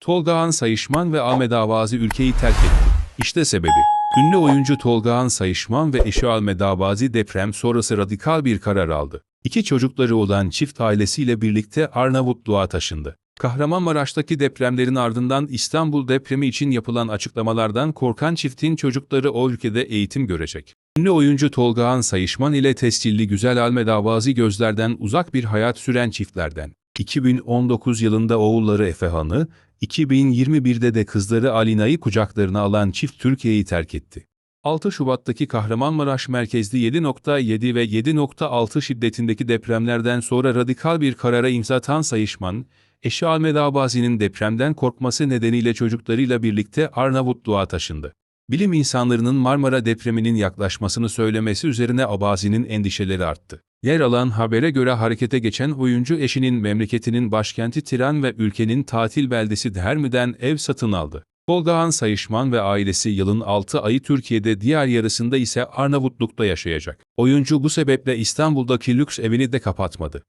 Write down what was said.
Tolgahan Sayışman ve Ahmet Avazi ülkeyi terk etti. İşte sebebi. Ünlü oyuncu Tolgahan Sayışman ve eşi Ahmet Avazi deprem sonrası radikal bir karar aldı. İki çocukları olan çift ailesiyle birlikte Arnavutluğa taşındı. Kahramanmaraş'taki depremlerin ardından İstanbul depremi için yapılan açıklamalardan korkan çiftin çocukları o ülkede eğitim görecek. Ünlü oyuncu Tolgahan Sayışman ile tescilli güzel Alme Davazi gözlerden uzak bir hayat süren çiftlerden. 2019 yılında oğulları Efehan'ı, 2021'de de kızları Alina'yı kucaklarına alan çift Türkiye'yi terk etti. 6 Şubat'taki Kahramanmaraş merkezli 7.7 ve 7.6 şiddetindeki depremlerden sonra radikal bir karara imza atan Sayışman, eşi Ahmet Abazi'nin depremden korkması nedeniyle çocuklarıyla birlikte Arnavutluğa taşındı. Bilim insanlarının Marmara depreminin yaklaşmasını söylemesi üzerine Abazi'nin endişeleri arttı. Yer alan habere göre harekete geçen oyuncu eşinin memleketinin başkenti Tiran ve ülkenin tatil beldesi Dermi'den ev satın aldı. Tolgahan Sayışman ve ailesi yılın 6 ayı Türkiye'de diğer yarısında ise Arnavutluk'ta yaşayacak. Oyuncu bu sebeple İstanbul'daki lüks evini de kapatmadı.